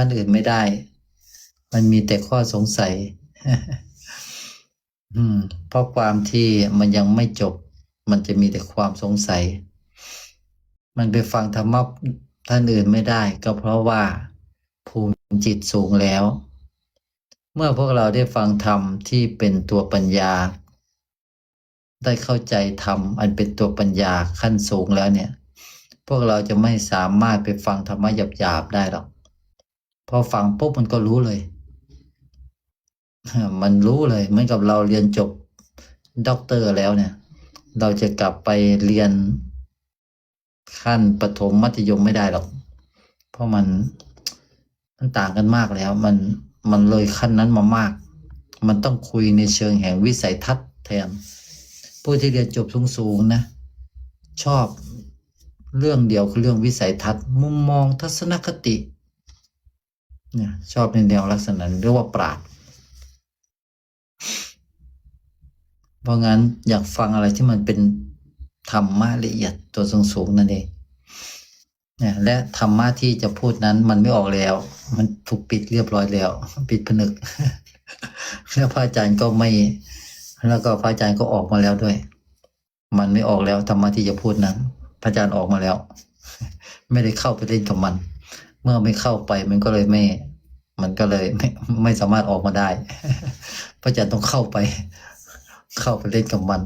ท่านอื่นไม่ได้ มันมีแต่ข้อสงสัย อืม เพราะความที่มันยังไม่จบ มันจะมีแต่ความสงสัย มันไปฟังธรรมะท่านอื่นไม่ได้ ก็เพราะว่าภูมิจิตสูงแล้ว เมื่อพวกเราได้ฟังธรรมที่เป็นตัวปัญญา ได้เข้าใจธรรมอันเป็นตัวปัญญาขั้นสูงแล้วเนี่ย พวกเราจะไม่สามารถไปฟังธรรมะหยาบๆได้หรอก พอฟังปุ๊บมันก็รู้เลย มันรู้เลยเหมือนกับเราเรียนจบด็อกเตอร์แล้วเนี่ย เราจะกลับไปเรียนขั้นประถมมัธยมไม่ได้หรอก เพราะมันมันต่างกันมากแล้ว มันมันเลยขั้นนั้นมามาก มันต้องคุยในเชิงแห่งวิสัยทัศน์แทนผู้ที่เรียนจบสูงๆนะ ชอบเรื่องเดียวคือเรื่องวิสัยทัศน์ มุมมองทัศนคติ เนี่ยชอบในแนวลักษณะเรียกว่าปราดเพราะงั้นอยากฟังอะไรที่มันเป็นธรรมะละเอียดตัวสูงๆนั่นเองเนี่ยและธรรมะที่จะพูดนั้นมันไม่ออกแล้ว มันถูกปิดเรียบร้อยแล้ว ปิดผนึก แล้วพระอาจารย์ก็ไม่ แล้วก็พระอาจารย์ก็ออกมาแล้วด้วย มันไม่ออกแล้วธรรมะที่จะพูดนั้น พระอาจารย์ออกมาแล้ว ไม่ได้เข้าไปเล่นกับมัน เมื่อไม่เข้าไปมันก็เลยไม่ มันก็เลยไม่ไม่สามารถออกมาได้ พระอาจารย์ต้องเข้าไป เข้าไปเล่นกับมัน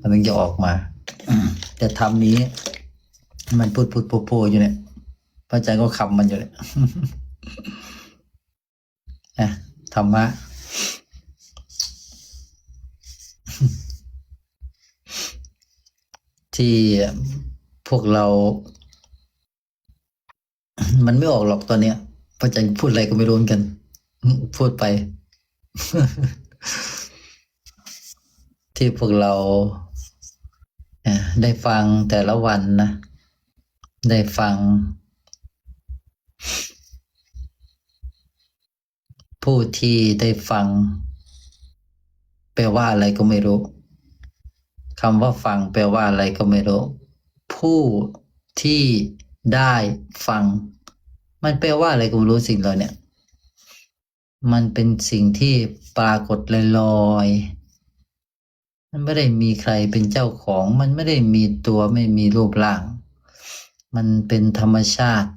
มันถึงจะออกมาแต่ธรรมนี้ มันพูดพูดโผล่อยู่เนี่ยพระอาจารย์ก็คำมันอยู่เนี่ยนะธรรมะที่พวกเรา มันไม่ออกหรอกตอนเนี้ยพระอาจารย์พูดอะไรก็ไม่รู้กัน พูดไป ที่พวกเราได้ฟังแต่ละวันนะ ได้ฟัง ผู้ที่ได้ฟัง แปลว่าอะไรก็ไม่รู้คำว่าฟังแปลว่าอะไรก็ไม่รู้ ผู้ที่ได้ฟัง มันแปลว่าอะไรก็ไม่รู้สิ่งเหล่าเนี้ยมันเป็นสิ่งที่ปรากฏลอยๆมันไม่ได้มีใครเป็นเจ้าของ มันไม่ได้มีตัวไม่มีรูปร่าง มันเป็นธรรมชาติ